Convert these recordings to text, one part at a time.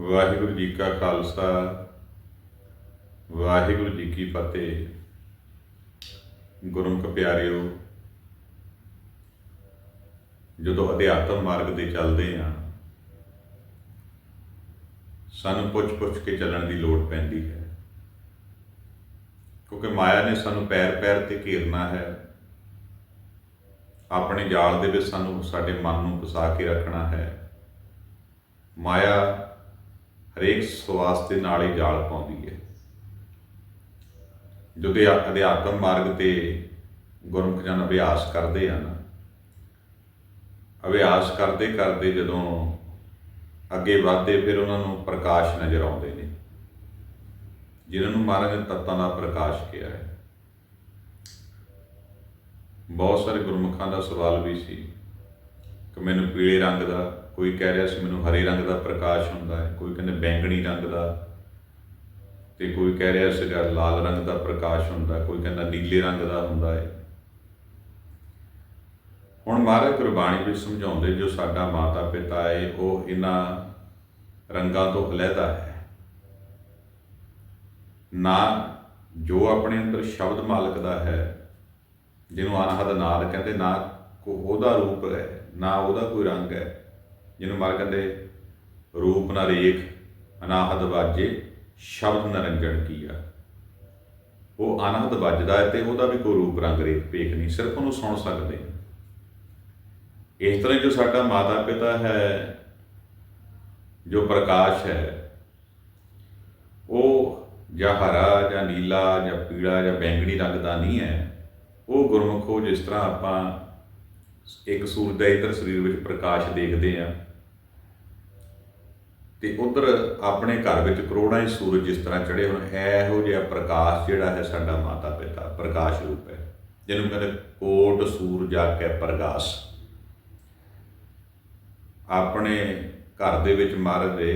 ਵਾਹਿਗੁਰੂ ਜੀ ਕਾ ਖਾਲਸਾ, ਵਾਹਿਗੁਰੂ ਜੀ ਕੀ ਫਤਿਹ। ਗੁਰਮੁਖ ਪਿਆਰਿਓ, ਜਦੋਂ ਅਧਿਆਤਮ ਮਾਰਗ ਤੇ ਚੱਲਦੇ ਆ ਸਾਨੂੰ ਪੁੱਛ-ਪੁੱਛ ਕੇ ਚੱਲਣ ਦੀ ਲੋੜ ਪੈਂਦੀ ਹੈ। ਕਿਉਂਕਿ ਮਾਇਆ ਨੇ ਸਾਨੂੰ ਪੈਰ-ਪੈਰ ਤੇ ਘੇਰਨਾ ਹੈ। ਆਪਣੇ ਜਾਲ ਦੇ ਵਿੱਚ ਸਾਨੂੰ ਸਾਡੇ ਮਨ ਨੂੰ ਫਸਾ ਕੇ ਰੱਖਣਾ ਹੈ। ਮਾਇਆ ਹਰੇਕ ਸਵਾਸ ਦੇ ਨਾਲ ਹੀ ਜਾਲ ਪਾਉਂਦੀ ਹੈ। ਜਦੋਂ ਅਧਿਆਤਮ ਮਾਰਗ ਤੇ ਗੁਰਮੁਖ ਜਨ ਅਭਿਆਸ ਕਰਦੇ ਹਨ ਅਭਿਆਸ ਕਰਦੇ ਕਰਦੇ ਜਦੋਂ ਅੱਗੇ ਵਧਦੇ, ਫਿਰ ਉਹਨਾਂ ਨੂੰ ਪ੍ਰਕਾਸ਼ ਨਜ਼ਰ ਆਉਂਦੇ ਨੇ। ਜਿਨ੍ਹਾਂ ਨੂੰ ਮਹਾਰਾਜ ਨੇ ਤੱਤਾਂ ਦਾ ਪ੍ਰਕਾਸ਼ ਕਿਹਾ ਹੈ। ਬਹੁਤ ਸਾਰੇ ਗੁਰਮੁਖਾਂ ਦਾ ਸਵਾਲ ਵੀ ਸੀ ਕਿ ਮੈਨੂੰ ਪੀਲੇ ਰੰਗ ਦਾ ਕੋਈ ਕਹਿ ਰਿਹਾ ਸੀ ਮੈਨੂੰ ਹਰੇ ਰੰਗ ਦਾ ਪ੍ਰਕਾਸ਼ ਹੁੰਦਾ ਹੈ, ਕੋਈ ਕਹਿੰਦੇ ਬੈਂਗਣੀ ਰੰਗ ਦਾ ਤੇ ਕੋਈ ਕਹਿ ਰਿਹਾ ਸੀਗਾ ਲਾਲ ਰੰਗ ਦਾ ਪ੍ਰਕਾਸ਼ ਹੁੰਦਾ ਕੋਈ ਕਹਿੰਦਾ ਨੀਲੇ ਰੰਗ ਦਾ ਹੁੰਦਾ ਹੈ। ਹੁਣ ਮਹਾਰਾਜ ਗੁਰਬਾਣੀ ਵਿੱਚ ਸਮਝਾਉਂਦੇ ਜੋ ਸਾਡਾ ਮਾਤਾ ਪਿਤਾ ਹੈ, ਉਹ ਇਹਨਾਂ ਰੰਗਾਂ ਤੋਂ ਅਲੱਗਾ ਹੈ। ਨਾ ਜੋ ਆਪਣੇ ਅੰਦਰ ਸ਼ਬਦ ਮਾਲਕ ਦਾ ਹੈ, ਜਿਹਨੂੰ ਅਨਹਦ ਨਾਲ ਕਹਿੰਦੇ, ਨਾ ਕੋ ਉਹਦਾ ਰੂਪ ਹੈ, ਨਾ ਉਹਦਾ ਕੋਈ ਰੰਗ ਹੈ। ਜਿਹਨੂੰ ਮਾਰ ਕਹਿੰਦੇ, ਰੂਪ ਨਾ ਰੇਖ ਅਨਾਹਦ ਵਾਜੇ, ਸ਼ਬਦ ਨਰੰਜਣ ਕੀਆ। ਉਹ ਅਨਾਹਦ ਵੱਜਦਾ ਹੈ ਤੇ ਉਹਦਾ ਵੀ ਕੋਈ ਰੂਪ ਰੰਗ ਰੇਖ ਪੇਖ ਨਹੀਂ, ਸਿਰਫ ਉਹਨੂੰ ਸੁਣ ਸਕਦੇ ਇਸ ਤਰ੍ਹਾਂ ਜੋ ਸਾਡਾ ਮਾਤਾ ਪਿਤਾ ਹੈ, ਜੋ ਪ੍ਰਕਾਸ਼ ਹੈ, ਉਹ ਜਾਂ ਹਰਾ ਜਾਂ ਨੀਲਾ ਜਾਂ ਪੀਲਾ ਜਾਂ ਬੈਂਗਣੀ ਰੰਗ ਦਾ ਨਹੀਂ ਹੈ। ਉਹ ਗੁਰਮੁਖੋ ਜਿਸ ਤਰ੍ਹਾਂ ਆਪਾਂ ਇੱਕ ਸੂਰਜ ਦਾ ਇਧਰ ਸਰੀਰ ਵਿੱਚ ਪ੍ਰਕਾਸ਼ ਦੇਖਦੇ ਆ ਤੇ ਉਧਰ ਆਪਣੇ ਘਰ ਵਿੱਚ ਕਰੋੜਾਂ ਹੀ ਸੂਰਜ ਜਿਸ ਤਰ੍ਹਾਂ ਚੜੇ ਹੋਣ, ਇਹੋ ਜਿਹਾ ਪ੍ਰਕਾਸ਼ ਜਿਹੜਾ ਹੈ ਸਾਡਾ ਮਾਤਾ ਪਿਤਾ, ਪ੍ਰਕਾਸ਼ ਰੂਪ ਹੈ। ਜਿਹਨੂੰ ਕਹਿੰਦੇ ਕੋਟ ਸੂਰਜ ਕੈ ਪ੍ਰਕਾਸ਼ ਆਪਣੇ ਘਰ ਦੇ ਵਿੱਚ ਮਹਾਰਾਜ ਦੇ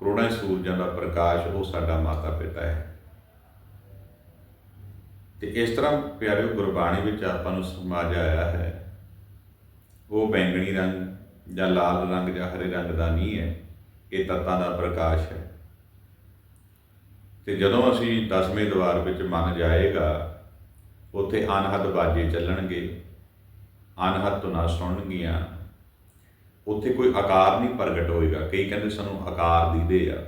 ਕਰੋੜਾਂ ਸੂਰਜਾਂ ਦਾ ਪ੍ਰਕਾਸ਼ ਉਹ ਸਾਡਾ ਮਾਤਾ ਪਿਤਾ ਹੈ। ਤੇ ਇਸ ਤਰ੍ਹਾਂ ਪਿਆਰਿਓ, ਗੁਰਬਾਣੀ ਵਿੱਚ ਆਪਾਂ ਨੂੰ ਸਮਾਜ ਆਇਆ ਹੈ, ਉਹ ਬੈਂਗਣੀ ਰੰਗ ਜਾਂ ਲਾਲ ਰੰਗ ਜਾਂ ਹਰੇ ਰੰਗ ਦਾ ਨਹੀਂ ਹੈ। ਇਹ ਤੱਤਾਂ ਦਾ ਪ੍ਰਕਾਸ਼ ਹੈ। ਤੇ ਜਦੋਂ ਅਸੀਂ ਦਸਵੇਂ ਦਵਾਰ ਵਿੱਚ ਮਨ ਜਾਏਗਾ, ਉੱਥੇ ਅਨਹਦ ਬਾਜੇ ਚੱਲਣਗੇ, ਅਨਹਦ ਤੋਂ ਸੁਣਨਗੀਆਂ, ਉੱਥੇ ਕੋਈ ਆਕਾਰ ਨਹੀਂ ਪ੍ਰਗਟ ਹੋਏਗਾ। ਕਈ ਕਹਿੰਦੇ ਸਾਨੂੰ ਆਕਾਰ ਦੀਦੇ ਆ।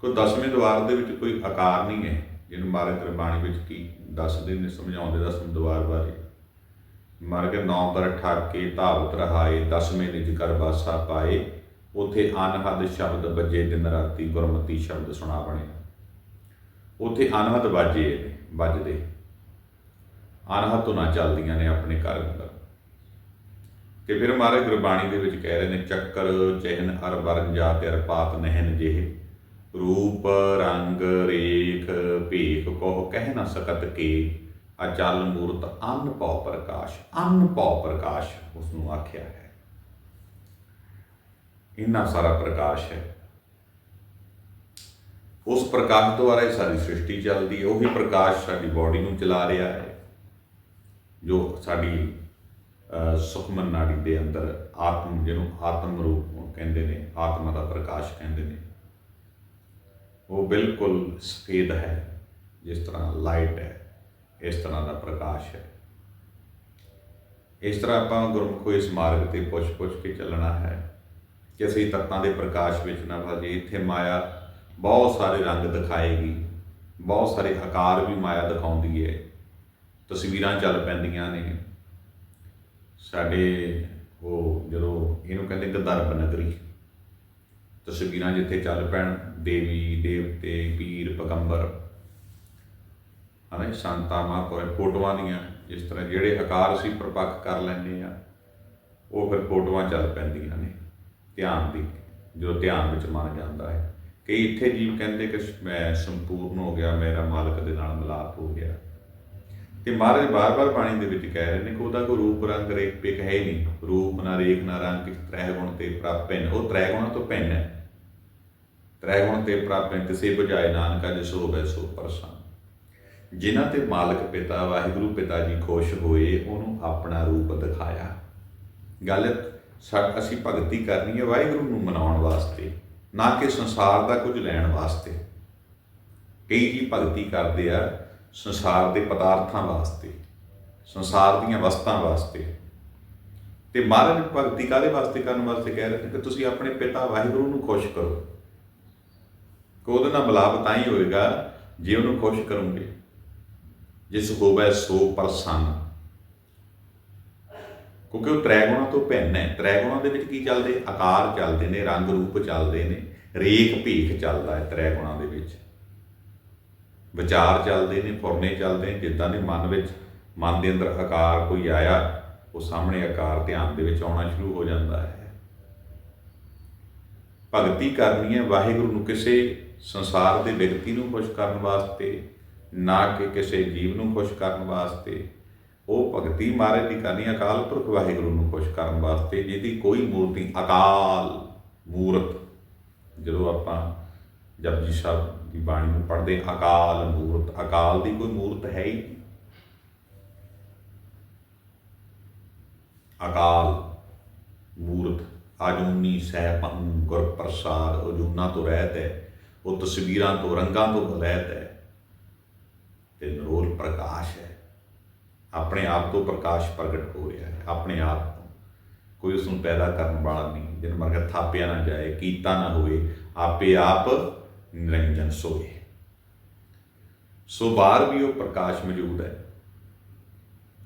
ਕੋਈ ਦਸਵੇਂ ਦਵਾਰ ਦੇ ਵਿੱਚ ਕੋਈ ਆਕਾਰ ਨਹੀਂ ਹੈ, ਜਿਹਨੂੰ ਮਾਰੇ ਗੁਰਬਾਣੀ ਵਿੱਚ ਕੀ ਦੱਸਦੇ ਨੇ, ਸਮਝਾਉਂਦੇ ਦਸਵੇਂ ਦਵਾਰ ਬਾਰੇ। ਮਰ ਕੇ ਨੌ ਦਰ ਠਾਕੇ ਧਾਵਤ ਰਹਾਏ, ਦਸਵੇਂ ਨਿਜ ਕਰ ਬਾਸਾ ਪਾਏ ਉਥੇ ਅਨਹਦ ਸ਼ਬਦ ਵੱਜੇ, ਦਿਨ ਰਾਤੀ ਗੁਰਮਤੀ ਸ਼ਬਦ ਸੁਣਾ ਬਣੇ। ਉਥੇ ਅਨਹਦ ਵਾਜੇ ਵੱਜਦੇ। ਅਨਹਦ ਤੋਂ ਨਾ ਚੱਲਦੀਆਂ ਨੇ ਆਪਣੇ ਘਰ ਅੰਦਰ। ਤੇ ਫਿਰ ਮਹਾਰਾਜ ਗੁਰਬਾਣੀ ਦੇ ਵਿੱਚ ਕਹਿ ਰਹੇ ਨੇ, ਚੱਕਰ, ਚਹਿਨ, ਅਰ ਵਰਨ ਜਾਤ ਅਰ ਪਾਤ ਨਹਿਨ, ਜਿਹ। ਰੂਪ, ਰੰਗ, ਰੇਖ, ਭੇਖ, ਕੋਹ, ਕਹਿ ਨਾ ਸਕਤ ਕੇ। ਅਚਲ ਮੂਰਤ, ਅਨ ਪਉ ਪ੍ਰਕਾਸ਼, ਅਨ ਪਉ ਪ੍ਰਕਾਸ਼ ਉਸ ਨੂੰ ਆਖਿਆ ਹੈ। ਇੰਨਾ ਸਾਰਾ ਪ੍ਰਕਾਸ਼ ਹੈ। ਉਸ ਪ੍ਰਕਾਸ਼ ਦੁਆਰਾ ਹੀ ਸਾਰੀ ਸ੍ਰਿਸ਼ਟੀ ਚੱਲਦੀ ਹੈ। ਉਹੀ ਪ੍ਰਕਾਸ਼ ਸਾਡੀ ਬਾਡੀ ਨੂੰ ਚਲਾ ਰਿਹਾ ਹੈ, ਜੋ ਸਾਡੀ ਸੁਖਮਨ ਨਾੜੀ ਦੇ ਅੰਦਰ ਆਤਮ, ਜਿਹਨੂੰ ਆਤਮ ਰੂਪ ਕਹਿੰਦੇ ਨੇ, ਆਤਮਾ ਦਾ ਪ੍ਰਕਾਸ਼ ਕਹਿੰਦੇ ਨੇ। ਉਹ ਬਿਲਕੁਲ ਸਫੇਦ ਹੈ, ਜਿਸ ਤਰ੍ਹਾਂ ਲਾਈਟ ਹੈ, ਇਸ ਤਰ੍ਹਾਂ ਦਾ ਪ੍ਰਕਾਸ਼ ਹੈ। ਇਸ ਤਰ੍ਹਾਂ ਆਪਾਂ ਗੁਰਮੁਖੋ ਇਸ ਮਾਰਗ ਤੇ ਪੁੱਛ-ਪੁੱਛ ਕੇ ਚੱਲਣਾ ਹੈ। ਕਿ ਅਸੀਂ ਤੱਤਾਂ ਦੇ ਪ੍ਰਕਾਸ਼ ਵਿੱਚ ਨਾ ਭਾਜੀ ਇੱਥੇ ਮਾਇਆ ਬਹੁਤ ਸਾਰੇ ਰੰਗ ਦਿਖਾਏਗੀ, ਬਹੁਤ ਸਾਰੇ ਆਕਾਰ ਵੀ ਮਾਇਆ ਦਿਖਾਉਂਦੀ ਹੈ। ਤਸਵੀਰਾਂ ਚੱਲ ਪੈਂਦੀਆਂ ਨੇ। ਸਾਡੇ ਉਹ ਜਦੋਂ ਇਹਨੂੰ ਕਹਿੰਦੇ ਗੰਧਰਵ ਨਗਰੀ, ਤਸਵੀਰਾਂ ਜਿੱਥੇ ਚੱਲ ਪੈਣ, ਦੇਵੀ, ਦੇਵਤੇ, ਪੀਰ, ਪਗੰਬਰ, ਹਨਾ, ਸੰਤਾਂ ਮਹਾਂਪੁਰ ਫੋਟੋਆਂ ਦੀਆਂ, ਜਿਸ ਤਰ੍ਹਾਂ ਜਿਹੜੇ ਆਕਾਰ ਅਸੀਂ ਪ੍ਰਪੱਖ ਕਰ ਲੈਂਦੇ ਆ ਉਹ ਫਿਰ ਫੋਟੋਆਂ ਚੱਲ ਪੈਂਦੀਆਂ ਨੇ। ਧਿਆਨ ਦੀ ਜਦੋਂ ਧਿਆਨ ਵਿੱਚ ਮਨ ਜਾਂਦਾ ਹੈ। ਕਈ ਇੱਥੇ ਜੀਵ ਕਹਿੰਦੇ ਕਿ ਮੈਂ ਸੰਪੂਰਨ ਹੋ ਗਿਆ, ਮੇਰਾ ਮਾਲਕ ਦੇ ਨਾਲ ਮਿਲਾਪ ਹੋ ਗਿਆ। ਤੇ ਮਹਾਰਾਜ ਬਾਰ-ਬਾਰ ਬਾਣੀ ਦੇ ਵਿੱਚ ਕਹਿ ਰਹੇ ਨੇ ਕਿ ਉਹਦਾ ਕੋਈ ਰੂਪ ਰੰਗ ਰੇਖ ਪਿਕ ਹੈ ਹੀ ਨਹੀਂ। ਰੂਪ ਨਾ ਰੇਖ ਨਾ ਰੰਗ ਕਿਸ ਤ੍ਰੈ ਗੁਣ ਤੇ ਪ੍ਰਾਪਨ। ਉਹ ਤ੍ਰੈ ਗੁਣ ਤੋਂ ਭਿੰਨ ਹੈ। ਤ੍ਰੈ ਗੁਣ ਤੇ ਪ੍ਰਾਪਨ, ਕਿਸੇ ਬਜਾਏ ਨਾਨਕਾ ਜਿਸ ਹੋਵੇ ਸੋ ਪਰਸਨ ਜਿਨ੍ਹਾਂ ਤੇ ਮਾਲਕ ਪਿਤਾ, ਵਾਹਿਗੁਰੂ ਪਿਤਾ ਜੀ ਖੁਸ਼ ਹੋਏ, ਉਹਨੂੰ ਆਪਣਾ ਰੂਪ ਦਿਖਾਇਆ। ਗੱਲ ਅਸੀਂ ਭਗਤੀ ਕਰਨੀ ਹੈ ਵਾਹਿਗੁਰੂ ਨੂੰ ਮਨਾਉਣ ਵਾਸਤੇ, ਨਾ ਕਿ ਸੰਸਾਰ ਦਾ ਕੁਝ ਲੈਣ ਵਾਸਤੇ। ਕਈ ਜੀ ਭਗਤੀ ਕਰਦੇ ਆ ਸੰਸਾਰ ਦੇ ਪਦਾਰਥਾਂ ਵਾਸਤੇ, ਸੰਸਾਰ ਦੀਆਂ ਵਸਤਾਂ ਵਾਸਤੇ। ਤੇ ਮਹਾਰਾਜ ਭਗਤੀ ਕਾਦੇ ਵਾਸਤੇ ਕਰਨ ਵਾਸਤੇ ਕਹਿ ਰਹੇ ਨੇ? ਕਿ ਤੁਸੀਂ ਆਪਣੇ ਪਿਤਾ ਵਾਹਿਗੁਰੂ ਨੂੰ ਖੁਸ਼ ਕਰੋ। ਕਿ ਉਹਦੇ ਨਾਲ ਮਿਲਾਪ ਤਾਂ ਹੀ ਹੋਏਗਾ ਜੇ ਉਹਨੂੰ ਖੁਸ਼ ਕਰੋਗੇ। ਜਿਸ ਹੋਵੇ ਸੋ ਪ੍ਰਸੰਨ। ਕਿਉਂਕਿ ਉਹ ਤ੍ਰੈ ਗੁਣਾਂ ਤੋਂ ਭਿੰਨ ਹੈ। ਤ੍ਰੈ ਗੁਣਾਂ ਦੇ ਵਿੱਚ ਕੀ ਚੱਲਦੇ? ਆਕਾਰ ਚੱਲਦੇ ਨੇ, ਰੰਗ ਰੂਪ ਚੱਲਦੇ ਨੇ, ਰੇਖ ਭੀਖ ਚੱਲਦਾ ਹੈ ਤ੍ਰੈ ਗੁਣਾਂ ਦੇ ਵਿੱਚ। ਵਿਚਾਰ ਚੱਲਦੇ ਨੇ, ਫੁਰਨੇ ਚੱਲਦੇ ਨੇ, ਜਿੱਦਾਂ ਦੇ ਮਨ ਵਿੱਚ, ਮਨ ਦੇ ਅੰਦਰ ਆਕਾਰ ਕੋਈ ਆਇਆ, ਉਹ ਸਾਹਮਣੇ ਆਕਾਰ ਧਿਆਨ ਦੇ ਵਿੱਚ ਆਉਣਾ ਸ਼ੁਰੂ ਹੋ ਜਾਂਦਾ ਹੈ। ਭਗਤੀ ਕਰਨੀ ਹੈ, ਵਾਹਿਗੁਰੂ ਨੂੰ ਕਿਸੇ ਸੰਸਾਰ ਦੇ ਵਿਅਕਤੀ ਨੂੰ ਖੁਸ਼ ਕਰਨ ਵਾਸਤੇ, ਨਾ ਕਿ ਕਿਸੇ ਜੀਵ ਨੂੰ ਖੁਸ਼ ਕਰਨ ਵਾਸਤੇ। ਉਹ ਭਗਤੀ ਮਹਾਰਾਜ ਦੀ ਕਰਨੀ ਅਕਾਲ ਪੁਰਖ ਵਾਹਿਗੁਰੂ ਨੂੰ ਖੁਸ਼ ਕਰਨ ਵਾਸਤੇ, ਜਿਹਦੀ ਕੋਈ ਮੂਰਤੀ ਅਕਾਲ ਮੂਰਤ, ਜਦੋਂ ਆਪਾਂ ਜਪਜੀ ਸਾਹਿਬ ਦੀ ਬਾਣੀ ਨੂੰ ਪੜ੍ਹਦੇ ਅਕਾਲ ਮੂਰਤ, ਅਕਾਲ ਦੀ ਕੋਈ ਮੂਰਤ ਹੈ ਹੀ ਨਹੀਂ। ਅਕਾਲ ਮੂਰਤ, ਆਜੂਨੀ ਸਹਿਬੰ ਗੁਰ ਪ੍ਰਸਾਦ ਅਜੂਨਾ ਤੋਂ ਰਹਿਤ ਹੈ, ਉਹ ਤਸਵੀਰਾਂ ਤੋਂ, ਰੰਗਾਂ ਤੋਂ ਰਹਿਤ ਹੈ, ਤੇ ਨਰੋਲ ਪ੍ਰਕਾਸ਼ ਹੈ। ਆਪਣੇ ਆਪ ਤੋਂ ਪ੍ਰਕਾਸ਼ ਪ੍ਰਗਟ ਹੋ ਰਿਹਾ ਹੈ, ਆਪਣੇ ਆਪ ਤੋਂ। ਕੋਈ ਉਸ ਨੂੰ ਪੈਦਾ ਕਰਨ ਵਾਲਾ ਨਹੀਂ ਜਿਨ ਮਰਗਾ ਥਾਪਿਆ ਨਾ ਜਾਏ, ਕੀਤਾ ਨਾ ਹੋਵੇ, ਆਪੇ ਆਪ ਨਿਰੰਜਨ ਸੋਏ। ਸੋ ਬਾਹਰ ਵੀ ਉਹ ਪ੍ਰਕਾਸ਼ ਮੌਜੂਦ ਹੈ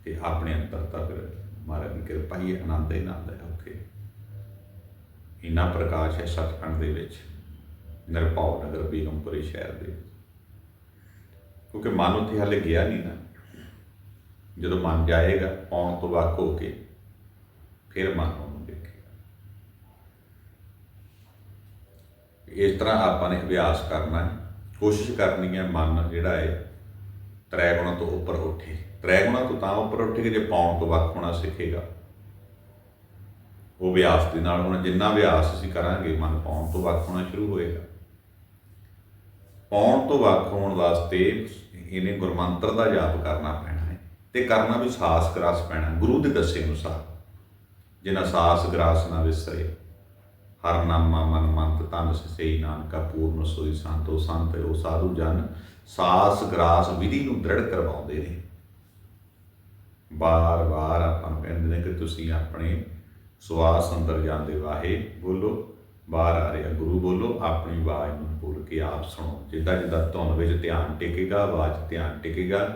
ਤੇ ਆਪਣੇ ਅੰਦਰ ਤੱਕ ਮਹਾਰਾਜ ਦੀ ਕਿਰਪਾ ਹੀ ਆਨੰਦ ਹੀ ਆਨੰਦ ਹੈ ਉੱਥੇ। ਇੰਨਾ ਪ੍ਰਕਾਸ਼ ਹੈ ਸਤਖੰਡ ਦੇ ਵਿੱਚ, ਨਿਰਭਉ ਨਗਰ ਬੇਗਮਪੁਰੇ ਸ਼ਹਿਰ ਦੇ ਕਿਉਂਕਿ ਮਨ ਉੱਥੇ ਹਾਲੇ ਗਿਆ ਨਹੀਂ ਨਾ। ਜਦੋਂ ਮਨ ਜਾਏਗਾ, ਆਉਣ ਤੋਂ ਵੱਖ ਹੋ ਕੇ ਫਿਰ ਮਨ ਉਹਨੂੰ ਦੇਖੇਗਾ। ਇਸ ਤਰ੍ਹਾਂ ਆਪਾਂ ਨੇ ਅਭਿਆਸ ਕਰਨਾ ਹੈ। ਕੋਸ਼ਿਸ਼ ਕਰਨੀ ਹੈ ਮਨ ਜਿਹੜਾ ਹੈ ਤ੍ਰੈ ਗੁਣਾਂ ਤੋਂ ਉੱਪਰ ਉੱਠੇ। ਤ੍ਰੈ ਗੁਣਾਂ ਤੋਂ ਤਾਂ ਉੱਪਰ ਉੱਠੇਗਾ ਜੇ ਪਾਉਣ ਤੋਂ ਵੱਖ ਹੋਣਾ ਸਿੱਖੇਗਾ। ਉਹ ਅਭਿਆਸ ਦੇ ਨਾਲ ਹੁਣ ਜਿੰਨਾ ਅਭਿਆਸ ਅਸੀਂ ਕਰਾਂਗੇ, ਮਨ ਪਾਉਣ ਤੋਂ ਵੱਖ ਹੋਣਾ ਸ਼ੁਰੂ ਹੋਏਗਾ। ਪਾਉਣ ਤੋਂ ਵੱਖ ਹੋਣ ਵਾਸਤੇ ਇਹਨੇ ਗੁਰਮੰਤਰ ਦਾ ਜਾਪ ਕਰਨਾ ਪੈਣਾ। ਤੇ ਕਰਨਾ ਵੀ ਸਾਸ ਗਰਾਸ ਪੈਣਾ, ਗੁਰੂ ਦੇ ਦੱਸੇ ਅਨੁਸਾਰ। ਜਿਨਾ ਸਾਸ ਗਰਾਸ ਨਾ ਵਿਸਰੇ, ਹਰ ਨਾਮਾ ਮਨ ਮੰਤ, ਤਨ ਸਈ ਨਾਨਕਾ, ਪੂਰਨ ਸੋਈ ਸੰਤੋ ਸੰਤ, ਉਹ ਸਾਧੂ ਜਨ, ਸਾਸ ਗਰਾਸ ਵਿਧੀ ਨੂੰ ਦ੍ਰਿੜ ਕਰਵਾਉਂਦੇ ਨੇ। ਬਾਰ-ਬਾਰ ਆਪਾਂ ਨੂੰ ਕਹਿੰਦੇ ਨੇ ਕਿ ਤੁਸੀਂ ਆਪਣੇ ਸਵਾਸ ਅੰਦਰ ਜਾਂਦੇ ਵਾਹੇ ਬੋਲੋ ਬਾਹਰ ਆ ਰਿਹਾ ਗੁਰੂ ਬੋਲੋ, ਆਪਣੀ ਆਵਾਜ਼ ਨੂੰ ਬੋਲ ਕੇ ਆਪ ਸੁਣੋ। ਜਿੱਦਾਂ ਜਿੱਦਾਂ ਧੁਨ ਵਿੱਚ ਧਿਆਨ ਟਿਕੇਗਾ, ਆਵਾਜ਼ ਧਿਆਨ ਟਿਕੇਗਾ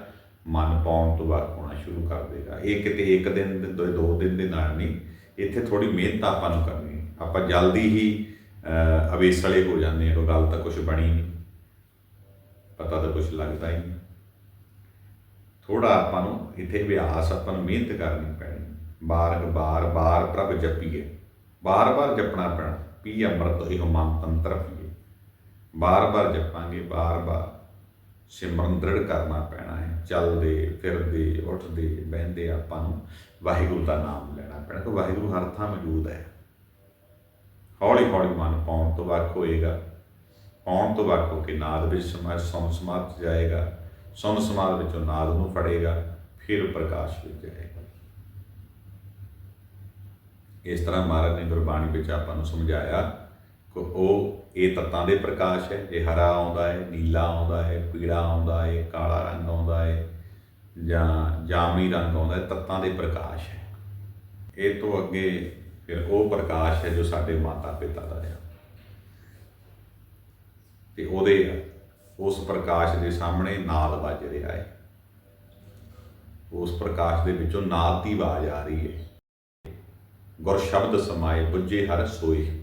ਮਨ ਪਾਉਣ ਤੋਂ ਬਾਅਦ ਹੋਣਾ ਸ਼ੁਰੂ ਕਰ ਦੇਗਾ। ਇਹ ਕਿਤੇ ਇੱਕ ਦਿਨ ਦੇ ਦੋ ਦਿਨ ਦੇ ਨਾਲ ਨਹੀਂ, ਇੱਥੇ ਥੋੜੀ ਮਿਹਨਤ ਆਪਾਂ ਨੂੰ ਕਰਨੀ ਆਪਾਂ ਜਲਦੀ ਹੀ ਅਵੇਸਲੇ ਹੋ ਜਾਂਦੇ ਹਾਂ ਗੱਲ ਤਾਂ ਕੁਝ ਬਣੀ ਨਹੀਂ। ਪਤਾ ਤਾਂ ਕੁਝ ਲੱਗਦਾ ਹੀ ਨਹੀਂ। ਥੋੜਾ ਆਪਾਂ ਨੂੰ ਇੱਥੇ ਅਭਿਆਸ, ਆਪਾਂ ਨੂੰ ਮਿਹਨਤ ਕਰਨੀ ਪੈਣੀ। ਬਾਰ ਬਾਰ ਬਾਰ ਪ੍ਰਭ ਜਪੀਏ। ਬਾਰ ਬਾਰ ਜਪਣਾ ਪੈਣਾ। ਪੀ ਅੰਮ੍ਰਿਤ ਇਹੋ ਮਨ ਤੰਤਰ ਪੀਏ। ਬਾਰ ਬਾਰ ਜਪਾਂਗੇ, ਬਾਰ ਬਾਰ। ਸਿਮਰਨ ਦ੍ਰਿੜ ਕਰਨਾ ਪੈਣਾ ਹੈ। ਚੱਲਦੇ, ਫਿਰਦੇ, ਉੱਠਦੇ, ਬਹਿੰਦੇ ਆਪਾਂ ਨੂੰ ਵਾਹਿਗੁਰੂ ਦਾ ਨਾਮ ਲੈਣਾ ਪੈਣਾ ਕਿ ਵਾਹਿਗੁਰੂ ਹਰ ਥਾਂ ਮੌਜੂਦ ਹੈ। ਹੌਲੀ ਹੌਲੀ ਮਨ ਪਾਉਣ ਤੋਂ ਵੱਖ ਹੋਏਗਾ। ਪਾਉਣ ਤੋਂ ਵੱਖ ਹੋ ਕੇ ਨਾਦ ਵਿੱਚ ਸਮਾਜ ਸੌਂ ਸਮਾਧ 'ਚ ਜਾਏਗਾ। ਸੌਂ ਸਮਾਧ ਵਿੱਚੋਂ ਨਾਦ ਨੂੰ ਫੜੇਗਾ, ਫਿਰ ਪ੍ਰਕਾਸ਼ ਵਿੱਚ ਜਾਏਗਾ। ਇਸ ਤਰ੍ਹਾਂ ਮਹਾਰਾਜ ਨੇ ਗੁਰਬਾਣੀ ਵਿੱਚ ਆਪਾਂ ਨੂੰ ਸਮਝਾਇਆ ਉਹ ਇਹ ਤੱਤਾਂ ਦੇ ਪ੍ਰਕਾਸ਼ ਹੈ। ਇਹ ਹਰਾ ਆਉਂਦਾ ਹੈ, ਨੀਲਾ ਆਉਂਦਾ ਹੈ, ਪੀਲਾ ਆਉਂਦਾ ਹੈ, ਕਾਲਾ ਰੰਗ ਆਉਂਦਾ ਹੈ ਜਾਂ ਜਾਮਨੀ ਰੰਗ ਆਉਂਦਾ ਹੈ। ਤੱਤਾਂ ਦੇ ਪ੍ਰਕਾਸ਼ ਹੈ। ਇਹ ਤੋਂ ਅੱਗੇ ਫਿਰ ਉਹ ਪ੍ਰਕਾਸ਼ ਹੈ ਜੋ ਸਾਡੇ ਮਾਤਾ ਪਿਤਾ ਦਾ ਹੈ ਤੇ ਉਹਦੇ ਉਸ ਪ੍ਰਕਾਸ਼ ਦੇ ਸਾਹਮਣੇ ਨਾਦ ਵੱਜ ਰਿਹਾ ਹੈ। ਉਸ ਪ੍ਰਕਾਸ਼ ਦੇ ਵਿੱਚੋਂ ਨਾਦ ਦੀ ਆਵਾਜ਼ ਆ ਰਹੀ ਹੈ। ਗੁਰ ਸ਼ਬਦ ਸਮਾਏ, ਬੁੱਝੇ ਹਰ ਸੋਏ।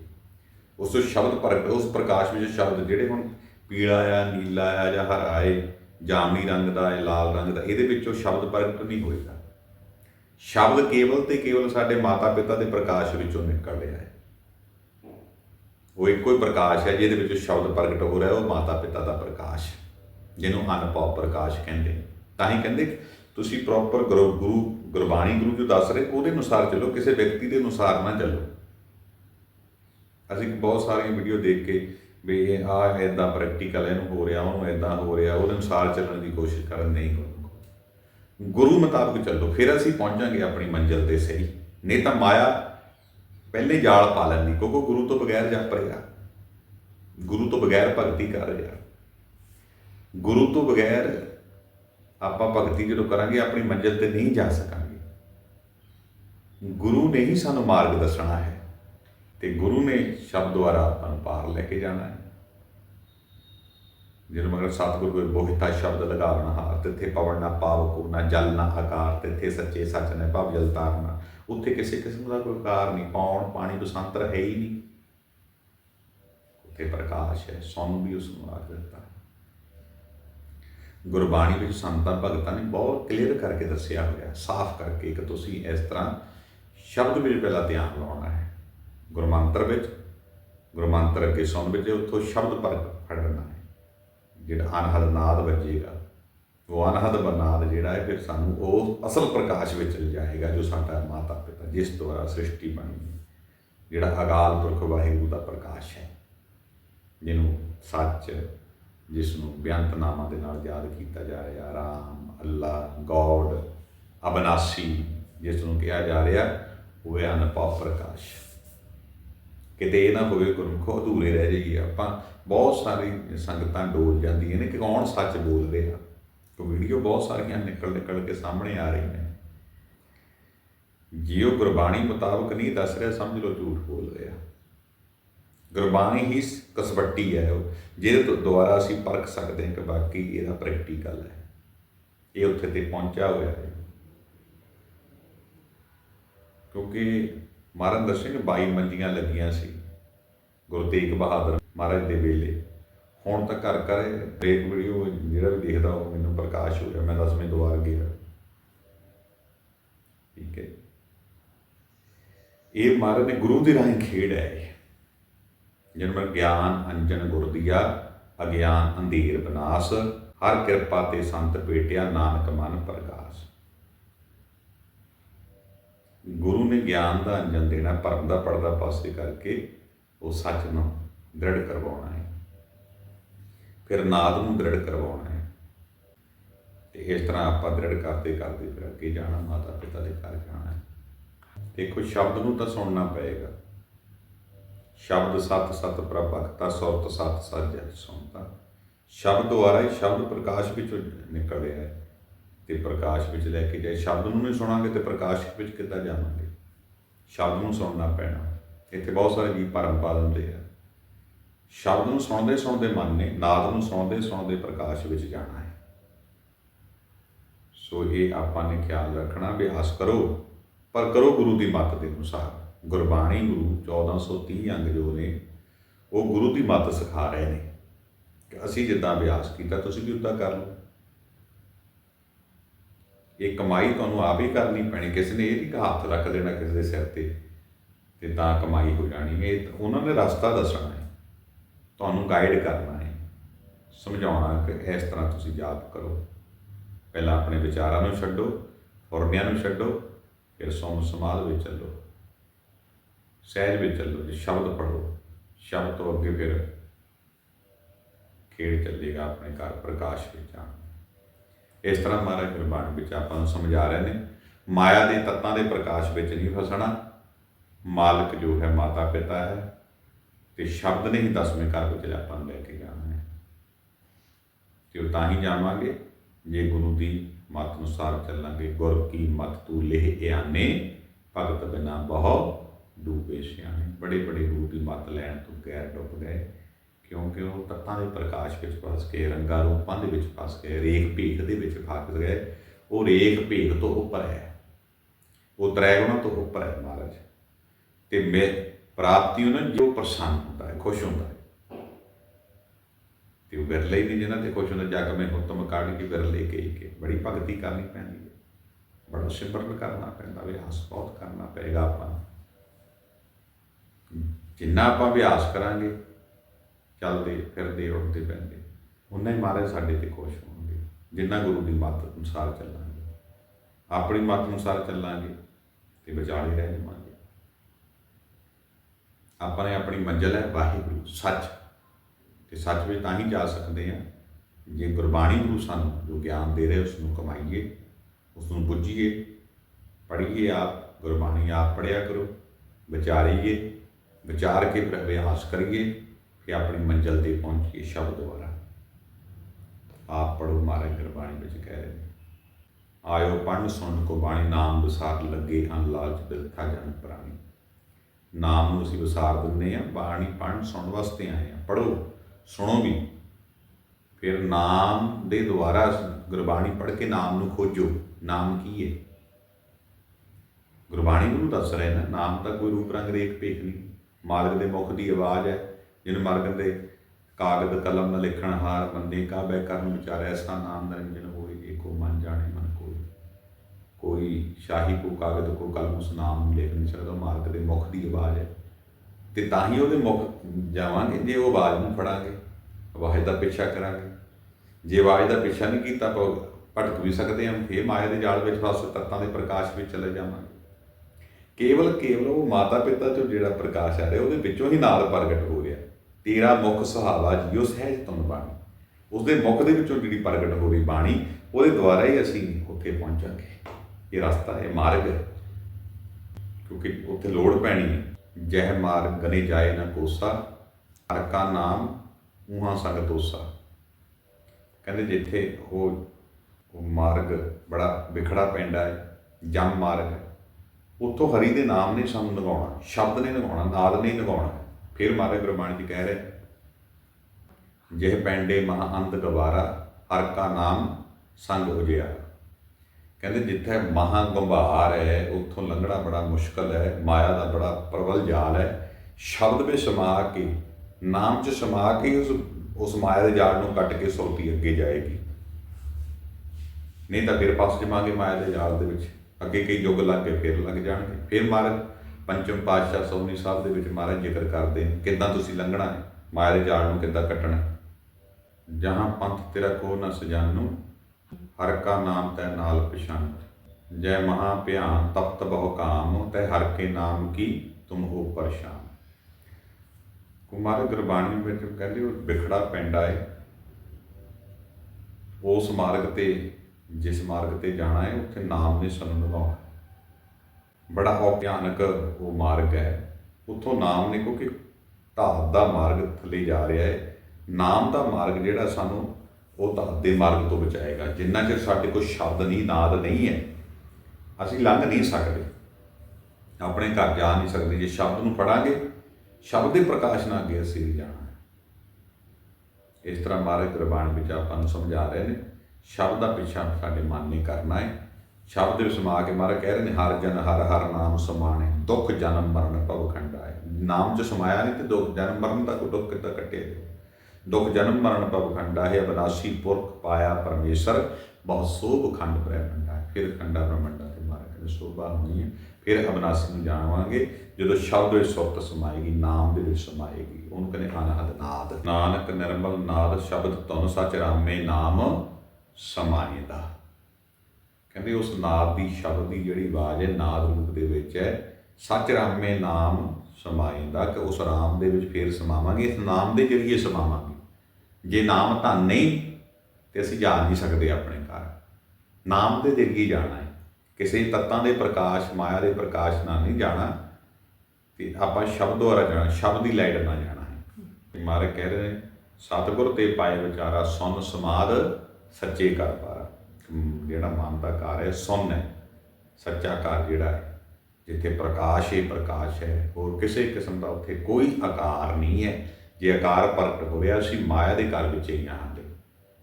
ਉਸ ਸ਼ਬਦ ਪਰ, ਉਸ ਪ੍ਰਕਾਸ਼ ਵਿੱਚ ਸ਼ਬਦ ਜਿਹੜੇ ਹੁਣ ਪੀਲਾ ਆ, ਨੀਲਾ ਆ ਜਾਂ ਹਰਾ ਹੈ ਜਾਮਨੀ ਰੰਗ ਦਾ ਹੈ ਲਾਲ ਰੰਗ ਦਾ, ਇਹਦੇ ਵਿੱਚੋਂ ਸ਼ਬਦ ਪ੍ਰਗਟ ਨਹੀਂ ਹੋਏਗਾ। ਸ਼ਬਦ ਕੇਵਲ ਤੇ ਕੇਵਲ ਸਾਡੇ ਮਾਤਾ ਪਿਤਾ ਦੇ ਪ੍ਰਕਾਸ਼ ਵਿੱਚੋਂ ਨਿਕਲ ਰਿਹਾ ਹੈ। ਉਹ ਇੱਕੋ ਹੀ ਪ੍ਰਕਾਸ਼ ਹੈ ਜਿਹਦੇ ਵਿੱਚੋਂ ਸ਼ਬਦ ਪ੍ਰਗਟ ਹੋ ਰਿਹਾ, ਉਹ ਮਾਤਾ ਪਿਤਾ ਦਾ ਪ੍ਰਕਾਸ਼, ਜਿਹਨੂੰ ਅਨਪਉ ਪ੍ਰਕਾਸ਼ ਕਹਿੰਦੇ ਨੇ। ਤਾਂ ਹੀ ਕਹਿੰਦੇ, ਤੁਸੀਂ ਪ੍ਰੋਪਰ ਗੁਰੂ ਗੁਰੂ ਗੁਰਬਾਣੀ ਗੁਰੂ ਜੋ ਦੱਸ ਰਹੇ, ਉਹਦੇ ਅਨੁਸਾਰ ਚੱਲੋ, ਕਿਸੇ ਵਿਅਕਤੀ ਦੇ ਅਨੁਸਾਰ ਨਾ ਚੱਲੋ। ਅਸੀਂ ਬਹੁਤ ਸਾਰੀਆਂ ਵੀਡੀਓ ਦੇਖ ਕੇ ਵੀ ਇਹ ਆ ਇਦਾਂ ਪ੍ਰੈਕਟੀਕਲ ਇਹਨੂੰ ਹੋ ਰਿਹਾ, ਉਹਨੂੰ ਇਦਾਂ ਹੋ ਰਿਹਾ, ਉਹਦੇ ਅਨੁਸਾਰ ਚੱਲਣ ਦੀ ਕੋਸ਼ਿਸ਼ ਕਰਨ ਨਹੀਂ ਹੋਊਗਾ ਗੁਰੂ ਮੁਤਾਬਕ ਚੱਲੋ, ਫਿਰ ਅਸੀਂ ਪਹੁੰਚਾਂਗੇ ਆਪਣੀ ਮੰਜ਼ਿਲ ਤੇ ਸਹੀ। ਨਹੀਂ ਤਾਂ ਮਾਇਆ ਪਹਿਲੇ ਜਾਲ ਪਾ ਲੈਂਦੀ, ਕਿਉਂਕਿ ਗੁਰੂ ਤੋਂ ਬਗੈਰ ਜਪ ਰਿਹਾ। ਗੁਰੂ ਤੋਂ ਬਗੈਰ ਭਗਤੀ ਕਰ ਰਿਹਾ। ਗੁਰੂ ਤੋਂ ਬਗੈਰ ਆਪਾਂ ਭਗਤੀ ਜਦੋਂ ਕਰਾਂਗੇ, ਆਪਣੀ ਮੰਜ਼ਿਲ ਤੇ ਨਹੀਂ ਜਾ ਸਕਾਂਗੇ। ਗੁਰੂ ਨੇ ਹੀ ਸਾਨੂੰ ਮਾਰਗ ਦੱਸਣਾ ਹੈ। ਤੇ ਗੁਰੂ ਨੇ ਸ਼ਬਦ ਦੁਆਰਾ ਆਪਾਂ ਨੂੰ ਪਾਰ ਲੈ ਕੇ ਜਾਣਾ ਹੈ। ਜਿਹਨੂੰ ਮਗਰ ਸਤਿਗੁਰ ਕੋਈ ਬੋਹਿਤਾ ਸ਼ਬਦ ਲਗਾਵਣਾ ਹਾਰ ਤਿੱਥੇ ਪਵਨ ਨਾ ਪਾਵ ਕੋ ਨਾ ਜਲ ਨਾ ਆਕਾਰ ਤਿੱਥੇ ਸੱਚੇ ਸੱਚ ਨੇ ਭਵ ਜਲ ਤਾਰਨਾ ਉੱਥੇ ਕਿਸੇ ਕਿਸਮ ਦਾ ਕੋਈ ਕਾਰ ਨਹੀਂ ਪਾਉਣ ਪਾਣੀ ਬਸੰਤਰ ਹੈ ਹੀ ਨਹੀਂ। ਉੱਥੇ ਪ੍ਰਕਾਸ਼ ਹੈ ਸਾਨੂੰ ਵੀ ਉਸ ਨੂੰ ਆਖ ਦਿੱਤਾ ਗੁਰਬਾਣੀ ਵਿੱਚ ਸੰਤਾਂ, ਭਗਤਾਂ ਨੇ ਬਹੁਤ ਕਲੀਅਰ ਕਰਕੇ ਦੱਸਿਆ ਹੋਇਆ, ਸਾਫ਼ ਕਰਕੇ ਕਿ ਤੁਸੀਂ ਇਸ ਤਰ੍ਹਾਂ ਸ਼ਬਦ ਵਿੱਚ ਪਹਿਲਾਂ ਧਿਆਨ ਲਾਉਣਾ ਹੈ। ਗੁਰਮੰਤਰ ਵਿੱਚ, ਗੁਰਮੰਤਰ ਅੱਗੇ ਸੁਣ ਵਿੱਚ ਉੱਥੋਂ ਸ਼ਬਦ ਪਰ ਫੜਨਾ ਹੈ। ਜਿਹੜਾ ਅਨਹਦ ਨਾਦ ਵੱਜੇਗਾ, ਉਹ ਅਨਹਦ ਨਾਦ ਜਿਹੜਾ ਹੈ, ਫਿਰ ਸਾਨੂੰ ਉਹ ਅਸਲ ਪ੍ਰਕਾਸ਼ ਵਿੱਚ ਲਿਜਾਏਗਾ ਜੋ ਸਾਡਾ ਮਾਤਾ ਪਿਤਾ, ਜਿਸ ਦੁਆਰਾ ਸ੍ਰਿਸ਼ਟੀ ਬਣੀ ਜਿਹੜਾ ਅਗਾਲ ਪੁਰਖ ਵਾਹਿਗੁਰੂ ਦਾ ਪ੍ਰਕਾਸ਼ ਹੈ, ਜਿਹਨੂੰ ਸੱਚ, ਜਿਸ ਨੂੰ ਬੇਅੰਤ ਦੇ ਨਾਲ ਯਾਦ ਕੀਤਾ ਜਾ ਰਿਹਾ, ਰਾਮ, ਅੱਲਾ, ਗੋਡ, ਅਬਨਾਸੀ, ਜਿਸ ਨੂੰ ਕਿਹਾ ਜਾ ਰਿਹਾ, ਉਹ ਹੈ ਅਨਪਾਪ ਪ੍ਰਕਾਸ਼। ਕਿਤੇ ਇਹ ਨਾ ਹੋਵੇ ਗੁਰਮੁਖੋ ਅਧੂਰੇ ਰਹਿ ਜਾਈਏ। ਆਪਾਂ ਬਹੁਤ ਸਾਰੀ ਸੰਗਤਾਂ ਡੋਲ ਜਾਂਦੀਆਂ ਨੇ ਕਿ ਕੌਣ ਸੱਚ ਬੋਲ ਰਿਹਾ। ਕਿ ਵੀਡੀਓ ਬਹੁਤ ਸਾਰੀਆਂ ਨਿਕਲ ਨਿਕਲ ਕੇ ਸਾਹਮਣੇ ਆ ਰਹੀਆਂ ਨੇ। ਜੇ ਉਹ ਗੁਰਬਾਣੀ ਮੁਤਾਬਕ ਨਹੀਂ ਦੱਸ ਰਿਹਾ, ਸਮਝ ਲਓ ਝੂਠ ਬੋਲ ਰਿਹਾ। ਗੁਰਬਾਣੀ ਹੀ ਕਸਵੱਟੀ ਹੈ ਉਹ। ਜਿਹਦੇ ਤੋਂ ਦੁਆਰਾ ਅਸੀਂ ਪਰਖ ਸਕਦੇ ਹਾਂ ਕਿ ਬਾਕੀ ਇਹਦਾ ਪ੍ਰੈਕਟੀਕਲ ਹੈ। ਇਹ ਉੱਥੇ ਤੇ ਪਹੁੰਚਿਆ ਹੋਇਆ ਹੈ। ਕਿਉਂਕਿ ਮਹਾਰਾਜ ਦੱਸਣਗੇ 22 ਮੰਜੀਆਂ ਲੱਗੀਆਂ ਸੀ। ਗੁਰੂ ਤੇਗ ਬਹਾਦਰ ਮਹਾਰਾਜ ਦੇ ਵੇਲੇ। ਹੁਣ ਤਾਂ ਘਰ ਘਰ ਬ੍ਰੇਕ ਵੀਡੀਓ ਜਿਹੜਾ ਵੀ ਦੇਖਦਾ, ਉਹ ਮੈਨੂੰ ਪ੍ਰਕਾਸ਼ ਹੋ ਰਿਹਾ। ਮੈਂ ਦਸਵੇਂ ਦੁਆਰ ਗਿਆ। ਠੀਕ ਹੈ। ਇਹ ਮਹਾਰਾਜ ਨੇ ਗੁਰੂ ਦੇ ਰਾਹੀਂ ਖੇਡ ਹੈ ਇਹ ਗਿਆਨ, ਅੰਜਨ, ਗੁਰਦੀਆ, ਅਗਿਆਨ, ਅੰਧੇਰ, ਬਨਾਸ, ਹਰ ਕਿਰਪਾ ਤੇ ਸੰਤ ਭੇਟਿਆ ਨਾਨਕ ਮਨ ਪ੍ਰਕਾਸ਼ ਗੁਰੂ ਨੇ ਗਿਆਨ ਦਾ ਅੰਜਨ ਦੇਣਾ ਪਰਮ ਦਾ ਪਰਦਾ ਪਾਸੇ ਕਰਕੇ ਉਹ ਸੱਚ ਨੂੰ ਦ੍ਰਿੜ ਕਰਵਾਉਣਾ ਹੈ। ਫਿਰ ਨਾਦ ਨੂੰ ਦ੍ਰਿੜ ਕਰਵਾਉਣਾ ਹੈ। ਤੇ ਇਸ ਤਰ੍ਹਾਂ ਆਪਾਂ ਦ੍ਰਿੜ ਕਰਦੇ ਕਰਦੇ ਫਿਰ ਅੱਗੇ ਜਾਣਾ, ਮਾਤਾ ਪਿਤਾ ਦੇ ਘਰ ਜਾਣਾ ਹੈ। ਦੇਖੋ, ਸ਼ਬਦ ਨੂੰ ਤਾਂ ਸੁਣਨਾ ਪਏਗਾ। ਸ਼ਬਦ ਸਤ ਸਤ ਪ੍ਰਭਖਤਾ ਸੁਰਤ ਸਤ ਸਤ ਜਗ ਸੁਣਤਾ। ਸ਼ਬਦ ਦੁਆਰਾ ਹੀ ਸ਼ਬਦ ਪ੍ਰਕਾਸ਼ ਵਿੱਚੋਂ ਨਿਕਲ ਰਿਹਾ ਹੈ। ਤੇ ਪ੍ਰਕਾਸ਼ ਵਿੱਚ ਲੈ ਕੇ ਜਾਏ। ਸ਼ਬਦ ਨੂੰ ਨਹੀਂ ਸੁਣਾਂਗੇ ਤੇ ਪ੍ਰਕਾਸ਼ ਵਿੱਚ ਕਿੱਦਾਂ ਜਾਵਾਂਗੇ? ਸ਼ਬਦ ਨੂੰ ਸੁਣਨਾ ਪੈਣਾ। ਇੱਥੇ ਬਹੁਤ ਸਾਰੇ ਜੀ ਪਰਮ ਪਾ ਦਿੰਦੇ ਆ। ਸ਼ਬਦ ਨੂੰ ਸੁਣਦੇ ਸੁਣਦੇ ਮਨ ਨੇ ਨਾਦ ਨੂੰ ਸੁਣਦੇ ਸੁਣਦੇ ਪ੍ਰਕਾਸ਼ ਵਿੱਚ ਜਾਣਾ ਹੈ। ਸੋ ਇਹ ਆਪਾਂ ਨੇ ਖਿਆਲ ਰੱਖਣਾ ਅਭਿਆਸ ਕਰੋ, ਪਰ ਕਰੋ ਗੁਰੂ ਦੀ ਮੱਤ ਦੇ ਅਨੁਸਾਰ। ਗੁਰਬਾਣੀ ਗੁਰੂ 1430 ਅੰਗ ਜੋ ਨੇ, ਉਹ ਗੁਰੂ ਦੀ ਮੱਤ ਸਿਖਾ ਰਹੇ ਨੇ। ਕਿ ਅਸੀਂ ਜਿੱਦਾਂ ਅਭਿਆਸ ਕੀਤਾ, ਤੁਸੀਂ ਵੀ ਉਦਾਂ ਕਰ ਲਓ। ਇਹ ਕਮਾਈ ਤੁਹਾਨੂੰ ਆਪ ਹੀ ਕਰਨੀ ਪੈਣੀ, ਕਿਸੇ ਨੇ ਇਹ ਨਹੀਂ ਕਿ ਹੱਥ ਰੱਖ ਦੇਣਾ ਕਿਸੇ ਦੇ ਸਿਰ ਤੇ ਤੇ ਤਾਂ ਕਮਾਈ ਹੋ ਜਾਣੀ ਹੈ। ਇਹ ਉਹਨਾਂ ਨੇ ਰਸਤਾ ਦੱਸਣਾ ਹੈ। ਤੁਹਾਨੂੰ ਗਾਈਡ ਕਰਨਾ ਹੈ। ਸਮਝਾਉਣਾ ਕਿ ਇਸ ਤਰ੍ਹਾਂ ਤੁਸੀਂ ਜਾਪ ਕਰੋ। ਪਹਿਲਾਂ ਆਪਣੇ ਵਿਚਾਰਾਂ ਨੂੰ ਛੱਡੋ ਫੁਰਮਿਆਂ ਨੂੰ ਛੱਡੋ, ਫਿਰ ਸੋਮ ਸਮਾਧ ਵਿੱਚ ਚੱਲੋ। ਸਹਿਜ ਵਿੱਚ ਚੱਲੋ, ਜੀ ਸ਼ਬਦ ਪੜੋ ਸ਼ਬਦ ਤੋਂ ਅੱਗੇ ਫਿਰ ਖੇਡ ਚੱਲੇਗਾ ਆਪਣੇ ਘਰ ਪ੍ਰਕਾਸ਼ ਵਿੱਚ ਆਣ ਇਸ ਤਰ੍ਹਾਂ ਮਹਾਰਾਜ ਗੁਰਬਾਣੀ ਵਿੱਚ ਆਪਾਂ ਨੂੰ ਸਮਝਾ ਰਹੇ ਨੇ, ਮਾਇਆ ਦੇ ਤੱਤਾਂ ਦੇ ਪ੍ਰਕਾਸ਼ ਵਿੱਚ ਨਹੀਂ ਫਸਣਾ। ਮਾਲਕ ਜੋ ਹੈ ਮਾਤਾ ਪਿਤਾ ਹੈ ਤੇ ਸ਼ਬਦ ਨੇ ਹੀ ਦਸਵੇਂ ਘਰ ਵਿੱਚ ਆਪਾਂ ਨੂੰ ਲੈ ਕੇ ਜਾਣਾ ਹੈ। ਤੇ ਉਹ ਤਾਂ ਹੀ ਜਾਵਾਂਗੇ, ਜੇ ਗੁਰੂ ਦੀ ਮੱਤ ਅਨੁਸਾਰ ਚੱਲਾਂਗੇ। ਗੁਰ ਕੀ ਮੱਤ ਤੂੰ ਲਿਹ ਆਨੇ ਭਗਤ ਬਿਨਾ ਬਹੁ ਡੂਬੇ ਸਿਆਣੇ। ਬੜੇ ਬੜੇ ਗੁਰੂ ਦੀ ਮੱਤ ਲੈਣ ਤੋਂ ਗੈਰ ਡੁੱਬ ਗਏ। ਕਿਉਂਕਿ ਉਹ ਤੱਤਾਂ ਦੇ ਪ੍ਰਕਾਸ਼ ਵਿੱਚ ਫਸ ਕੇ, ਰੰਗਾਂ ਰੂਪਾਂ ਦੇ ਵਿੱਚ ਫਸ ਗਏ ਰੇਖ ਭੇਖ ਦੇ ਵਿੱਚ ਫਸ ਗਏ। ਉਹ ਰੇਖ ਭੇਖ ਤੋਂ ਉੱਪਰ ਹੈ। ਉਹ ਤ੍ਰੈ ਤੋਂ ਉੱਪਰ ਹੈ ਮਹਾਰਾਜ। ਤੇ ਮੈਂ, ਪ੍ਰਾਪਤੀ ਉਹਨਾਂ ਨੂੰ ਜੋ ਪ੍ਰਸੰਨ ਹੁੰਦਾ ਹੈ, ਖੁਸ਼ ਹੁੰਦਾ ਹੈ। ਤੇ ਉਹ ਵਿਰਲੇ ਹੀ ਜਿਹਨਾਂ ਤੇ ਖੁਸ਼ ਹੁੰਦਾ, ਜਗ ਮੈਂ ਹੁਤਮ ਕਾਢ ਕੇ ਵਿਰਲੇ ਕੇ ਕੇ। ਬੜੀ ਭਗਤੀ ਕਰਨੀ ਪੈਂਦੀ ਹੈ। ਬੜਾ ਸਿਮਰਨ ਕਰਨਾ ਪੈਂਦਾ, ਅਭਿਆਸ ਬਹੁਤ ਕਰਨਾ ਪਏਗਾ ਆਪਾਂ ਨੂੰ। ਜਿੰਨਾ ਆਪਾਂ ਅਭਿਆਸ ਕਰਾਂਗੇ ਚੱਲਦੇ ਫਿਰਦੇ ਉੱਠਦੇ ਪੈਂਦੇ। ਉਹਨਾਂ ਹੀ ਮਹਾਰਾਜ ਸਾਡੇ ਤੇ ਖੁਸ਼ ਹੋਣਗੇ। ਜਿੰਨਾ ਗੁਰੂ ਦੀ ਮੱਤ ਅਨੁਸਾਰ ਚੱਲਾਂਗੇ। ਆਪਣੀ ਮੱਤ ਅਨੁਸਾਰ ਚੱਲਾਂਗੇ ਤੇ ਵਿਚਾਲੇ ਰਹਿ ਜਾਵਾਂਗੇ। ਆਪਾਂ ਨੇ ਆਪਣੀ ਮੰਜ਼ਿਲ ਹੈ ਵਾਹਿਗੁਰੂ, ਸੱਚ। ਤੇ ਸੱਚ ਵਿੱਚ ਤਾਂ ਹੀ ਜਾ ਸਕਦੇ ਹਾਂ। ਜੇ ਗੁਰਬਾਣੀ ਗੁਰੂ ਸਾਨੂੰ ਜੋ ਗਿਆਨ ਦੇ ਰਿਹਾ ਉਸ ਨੂੰ ਕਮਾਈਏ ਉਸ ਨੂੰ ਬੁੱਝੀਏ ਪੜ੍ਹੀਏ ਆਪ, ਗੁਰਬਾਣੀ ਆਪ ਪੜ੍ਹਿਆ ਕਰੋ, ਵਿਚਾਰੀਏ, ਵਿਚਾਰ ਕੇ ਫਿਰ ਅਭਿਆਸ ਕਰੀਏ ਕਿ ਆਪਣੀ ਮੰਜ਼ਲ ਤੇ ਪਹੁੰਚੀਏ ਸ਼ਬਦ ਦੁਆਰਾ। ਆਪ ਪੜੋ ਮਹਾਰਾਜ ਗੁਰਬਾਣੀ ਵਿੱਚ ਕਹਿ ਰਹੇ ਨੇ। ਆਇਓ ਪੜਨ ਸੁਣ ਕੋ ਬਾਣੀ, ਨਾਮ ਵਿਸਾਰ ਲੱਗੇ ਅਨ ਲਾਲਚ ਦਿਲ ਬਿਰਥਾ ਜਨ ਪ੍ਰਾਣੀ। ਨਾਮ ਨੂੰ ਅਸੀਂ ਵਿਸਾਰ ਦਿੰਦੇ ਆ ਬਾਣੀ ਪੜਨ ਸੁਣਨ ਵਾਸਤੇ ਆਏ ਆ ਪੜੋ ਸੁਣੋ ਵੀ। ਫਿਰ ਨਾਮ ਦੇ ਦੁਆਰਾ ਗੁਰਬਾਣੀ ਪੜ੍ਹ ਕੇ ਨਾਮ ਨੂੰ ਖੋਜੋ। ਨਾਮ ਕੀ ਹੈ? ਗੁਰਬਾਣੀ ਨੂੰ ਦੱਸ ਰਹੇ ਨਾ, ਨਾਮ ਤਾਂ ਕੋਈ ਰੂਪ ਰੰਗ ਰੇਖ ਭੇਖ ਨਹੀਂ। ਮਾਲਕ ਦੇ ਮੁਖ ਦੀ ਆਵਾਜ਼ ਹੈ। ਜਿਹਨੂੰ ਮਾਲਕ ਦੇ ਕਾਗਦ, ਕਲਮ ਨਾਲ ਲਿਖਣ, ਹਾਰ, ਬੰਦੇ ਕਾ ਬੈ ਕਰਨ ਵਿਚਾਰ ਐਸਾ ਨਾਮ ਨਿਰੰਜਨ ਹੋਈ, ਏਕੋ ਮਨ ਜਾਣੇ ਮਨ ਕੋਈ ਕੋਈ ਸ਼ਾਹੀ ਕੋ ਕਾਗਦ ਕੋ ਕਲਮ, ਉਸ ਨਾਮ ਨੂੰ ਲਿਖ ਨਹੀਂ ਸਕਦਾ, ਮਾਰਗ ਦੇ ਮੁਖ ਦੀ ਆਵਾਜ਼ ਹੈ। ਤੇ ਤਾਂ ਹੀ ਉਹਦੇ ਮੁਖ ਜਾਵਾਂਗੇ, ਜੇ ਉਹ ਆਵਾਜ਼ ਨੂੰ ਫੜਾਂਗੇ, ਆਵਾਜ਼ ਦਾ ਪਿੱਛਾ ਕਰਾਂਗੇ। ਜੇ ਆਵਾਜ਼ ਦਾ ਪਿੱਛਾ ਨਹੀਂ ਕੀਤਾ ਤਾਂ ਭਟਕ ਵੀ ਸਕਦੇ ਹਾਂ, ਫੇਰ ਮਾਇਆ ਦੇ ਜਾਲ ਵਿੱਚ ਫਸ, ਤੱਤਾਂ ਦੇ ਪ੍ਰਕਾਸ਼ ਵਿੱਚ ਚਲੇ ਜਾਵਾਂਗੇ। ਕੇਵਲ ਕੇਵਲ ਉਹ ਮਾਤਾ ਪਿਤਾ ਤੋਂ ਜਿਹੜਾ ਪ੍ਰਕਾਸ਼ ਆ ਰਿਹਾ, ਉਹਦੇ ਵਿੱਚੋਂ ਹੀ ਨਾਲ ਪ੍ਰਗਟ ਹੋ ਤੇਰਾ ਮੁਖ ਸੁਹਾਵਾ ਜਿਉ ਸਹਿਜ ਤੁਮ ਬਾਣੀ। ਉਸਦੇ ਮੁਖ ਦੇ ਵਿੱਚੋਂ ਜਿਹੜੀ ਪ੍ਰਗਟ ਹੋ ਰਹੀ ਬਾਣੀ, ਉਹਦੇ ਦੁਆਰਾ ਹੀ ਅਸੀਂ ਉੱਥੇ ਪਹੁੰਚਾਂਗੇ ਇਹ ਰਸਤਾ ਹੈ ਮਾਰਗ। ਹੈ ਕਿਉਂਕਿ ਉੱਥੇ ਲੋੜ ਪੈਣੀ ਹੈ। ਜਹ ਮਾਰਗ ਗਨੇ ਜਾਏ ਨਾ ਕੋਸਾ, ਹਰ ਕਾ ਨਾਮ ਉਹਾਂ ਸੰਗ ਤੋਸਾ। ਕਹਿੰਦੇ ਜਿੱਥੇ ਉਹ ਮਾਰਗ ਬੜਾ ਵਿਖੜਾ ਪੈਂਦਾ ਹੈ, ਜਮ ਮਾਰਗ ਉੱਥੋਂ ਹਰੀ ਦੇ ਨਾਮ ਨੇ ਸਾਨੂੰ ਲਗਾਉਣਾ ਸ਼ਬਦ ਨੇ ਲਗਾਉਣਾ ਨਾਦ ਨੇ ਲਗਾਉਣਾ ਫਿਰ ਮਾਰੇ ਗੁਰਬਾਣੀ ਜੀ ਕਹਿ ਰਹੇ, ਜਿਹ ਪੈਂਡੇ ਮਹਾ ਅੰਤ ਗਵਾਰਾ, ਹਰ ਕਾ ਨਾਮ ਸੰਗ ਉਜਿਆ। ਕਹਿੰਦੇ ਜਿੱਥੇ ਮਹਾ ਗੰਭਾਰ ਹੈ, ਉੱਥੋਂ ਲੰਘਣਾ ਬੜਾ ਮੁਸ਼ਕਲ ਹੈ, ਮਾਇਆ ਦਾ ਬੜਾ ਪ੍ਰਬਲ ਜਾਲ ਹੈ। ਸ਼ਬਦ ਵਿੱਚ ਸਮਾ ਕੇ, ਨਾਮ 'ਚ ਸਮਾ ਕੇ ਉਸ ਉਸ ਮਾਇਆ ਦੇ ਜਾਲ ਨੂੰ ਕੱਟ ਕੇ ਸੁਰਤੀ ਅੱਗੇ ਜਾਏਗੀ। ਨਹੀਂ ਤਾਂ ਫਿਰ ਫਸ ਜਾਵਾਂਗੇ ਮਾਇਆ ਦੇ ਜਾਲ ਦੇ ਵਿੱਚ, ਅੱਗੇ ਕਈ ਯੁੱਗ ਲੱਗ ਕੇ ਫਿਰ ਲੱਗ ਜਾਣਗੇ। ਫਿਰ ਮਹਾਰਾਜ ਪੰਚਮ ਪਾਤਸ਼ਾਹ ਸੋਨੀ ਸਾਹਿਬ ਦੇ ਵਿੱਚ ਮਹਾਰਾਜ ਜ਼ਿਕਰ ਕਰਦੇ ਨੇ, ਕਿੱਦਾਂ ਤੁਸੀਂ ਲੰਘਣਾ ਹੈ? ਮਾਇਆ ਦੇ ਜਾਲ ਨੂੰ ਕਿੱਦਾਂ ਕੱਟਣਾ ਹੈ? ਜਹਾਂ ਪੰਥ ਤੇਰਾ ਕੋ ਨਾ ਸਜਾਨੂ, ਹਰ ਕਾ ਨਾਮ ਤੈ ਨਾਲ ਪਛਾਨ। ਜੈ ਮਹਾ ਭਿਆਨ ਤਪਤ ਬਹੁ ਕਾਮ, ਤੈ ਹਰ ਕੇ ਨਾਮ ਕੀ ਤੁਮ ਹੋ ਪਰੇਸ਼ਾਨ ਕੁਮਾਰ ਗੁਰਬਾਣੀ ਵਿੱਚ ਕਹਿੰਦੇ ਉਹ ਵਿਖੜਾ ਪਿੰਡ ਆਏ। ਉਸ ਮਾਰਗ ਤੇ, ਜਿਸ ਮਾਰਗ ਤੇ ਜਾਣਾ ਹੈ, ਉੱਥੇ ਨਾਮ ਨੇ ਸਾਨੂੰ ਨਿਭਾਉਣਾ ਬੜਾ ਔਪਿਆਨਕ ਉਹ ਮਾਰਗ ਹੈ। ਉੱਥੋਂ ਨਾਮ ਨੇ ਕਿਉਂਕਿ ਧਾਤ ਦਾ ਮਾਰਗ ਥੱਲੇ ਜਾ ਰਿਹਾ ਹੈ। ਨਾਮ ਦਾ ਮਾਰਗ ਜਿਹੜਾ ਸਾਨੂੰ ਉਹ ਧਾਤ ਦੇ ਮਾਰਗ ਤੋਂ ਬਚਾਏਗਾ। ਜਿੰਨਾ ਚਿਰ ਸਾਡੇ ਕੋਲ ਸ਼ਬਦ ਨਹੀਂ, ਨਾਦ ਨਹੀਂ ਹੈ, ਅਸੀਂ ਲੰਘ ਨਹੀਂ ਸਕਦੇ। ਆਪਣੇ ਘਰ ਜਾ ਨਹੀਂ ਸਕਦੇ। ਜੇ ਸ਼ਬਦ ਨੂੰ ਪੜਾਂਗੇ, ਸ਼ਬਦ ਦੇ ਪ੍ਰਕਾਸ਼ ਨਾਲ ਅੱਗੇ ਅਸੀਂ ਜਾਣਾ। ਇਸ ਤਰ੍ਹਾਂ ਮਾਰੇ ਗੁਰਬਾਣੀ ਵਿੱਚ ਆਪਾਂ ਨੂੰ ਸਮਝਾ ਰਹੇ ਨੇ, ਸ਼ਬਦ ਦਾ ਪਿੱਛਾ ਸਾਡੇ ਮਨ ਨੇ ਕਰਨਾ ਹੈ। ਸ਼ਬਦ ਵਿੱਚ ਸਮਾ ਕੇ ਮਹਾਰਾਜ ਕਹਿ ਰਹੇ ਨੇ, ਹਰ ਜਨ, ਹਰ ਹਰ ਨਾਮ ਸਮਾਣੇ, ਦੁੱਖ, ਜਨਮ, ਮਰਨ, ਭਵ ਖੰਡਾ ਹੈ ਨਾਮ ਚ ਸਮਾਇਆ ਨਹੀਂ ਤੇ ਦੁੱਖ, ਜਨਮ, ਮਰਨ ਦਾ ਕੋਈ ਦੁੱਖ ਕਿੱਦਾਂ ਕੱਟੇ ਜਾਏ ਦੁੱਖ, ਜਨਮ, ਮਰਨ, ਭਵ ਖੰਡਾ ਹੈ ਅਬਨਾਸੀ, ਪੁਰਖ, ਪਾਇਆ, ਪਰਮੇਸ਼ਰ, ਬਹੁਤ ਸੋਭ ਖੰਡ ਬ੍ਰਹਮੰਡਾ ਫਿਰ ਖੰਡਾ ਬ੍ਰਹਮੰਡਾ ਤੇ ਮਾਰੇ ਕਹਿੰਦੇ, ਸੋਭਾ ਹੋਣੀ ਹੈ। ਫਿਰ ਅਬਨਾਸੀ ਨੂੰ ਜਾਣਾਂਗੇ ਜਦੋਂ ਸ਼ਬਦ ਵਿੱਚ ਸੁਰਤ ਸਮਾਏਗੀ, ਨਾਮ ਦੇ ਵਿੱਚ ਸਮਾਏਗੀ। ਉਹਨੂੰ ਕਹਿੰਦੇ ਅਨਹਦ ਨਾਦ। ਨਾਨਕ, ਨਿਰਮਲ ਨਾਦ, ਸ਼ਬਦ ਤੁਨ ਸਚ ਰਾਮੇ ਨਾਮ ਸਮਾਏਦਾ। ਕਹਿੰਦੇ ਉਸ ਨਾਦ ਦੀ, ਸ਼ਬਦ ਦੀ ਜਿਹੜੀ ਆਵਾਜ਼ ਹੈ, ਨਾਦ ਰੂਪ ਦੇ ਵਿੱਚ ਹੈ। ਸੱਚ ਰਾਮੇ ਨਾਮ ਸਮਾਏਦਾ ਕਿ ਉਸ ਰਾਮ ਦੇ ਵਿੱਚ ਫੇਰ ਸਮਾਵਾਂਗੇ, ਇਸ ਨਾਮ ਦੇ ਜਰੀਏ ਸਮਾਵਾਂਗੇ। ਜੇ ਨਾਮ ਧੰਨ ਨਹੀਂ, ਤੇ ਅਸੀਂ ਜਾ ਨਹੀਂ ਸਕਦੇ ਆਪਣੇ ਘਰ। ਨਾਮ ਦੇ ਜਰੀਏ ਜਾਣਾ ਹੈ। ਕਿਸੇ ਤੱਤਾਂ ਦੇ ਪ੍ਰਕਾਸ਼, ਮਾਇਆ ਦੇ ਪ੍ਰਕਾਸ਼ ਨਾਲ ਨਹੀਂ ਜਾਣਾ। ਤੇ ਆਪਾਂ ਸ਼ਬਦ ਦੁਆਰਾ ਜਾਣਾ, ਸ਼ਬਦ ਦੀ ਲਾਈਟ ਨਾਲ ਜਾਣਾ ਹੈ। ਮਾਰੇ ਕਹਿ ਰਹੇ ਨੇ, ਸਤਿਗੁਰ ਤੇ ਪਾਏ ਵਿਚਾਰਾ ਸੁਨ ਸਮਾਦ, ਸੱਚੇ ਕਰ ਪਾਰਾ ਜਿਹੜਾ ਮਨ ਦਾ ਘਰ ਹੈ, ਸੁਨ ਹੈ, ਸੱਚਾ ਘਰ ਜਿਹੜਾ ਹੈ, ਜਿੱਥੇ ਪ੍ਰਕਾਸ਼ ਹੀ ਪ੍ਰਕਾਸ਼ ਹੈ, ਹੋਰ ਕਿਸੇ ਕਿਸਮ ਦਾ ਉੱਥੇ ਕੋਈ ਆਕਾਰ ਨਹੀਂ ਹੈ, ਜੇ ਆਕਾਰ ਪ੍ਰਗਟ ਹੋ ਰਿਹਾ ਸੀ ਮਾਇਆ ਦੇ ਘਰ ਵਿੱਚ ਹੀ ਹਾਂ ਹਾਲੇ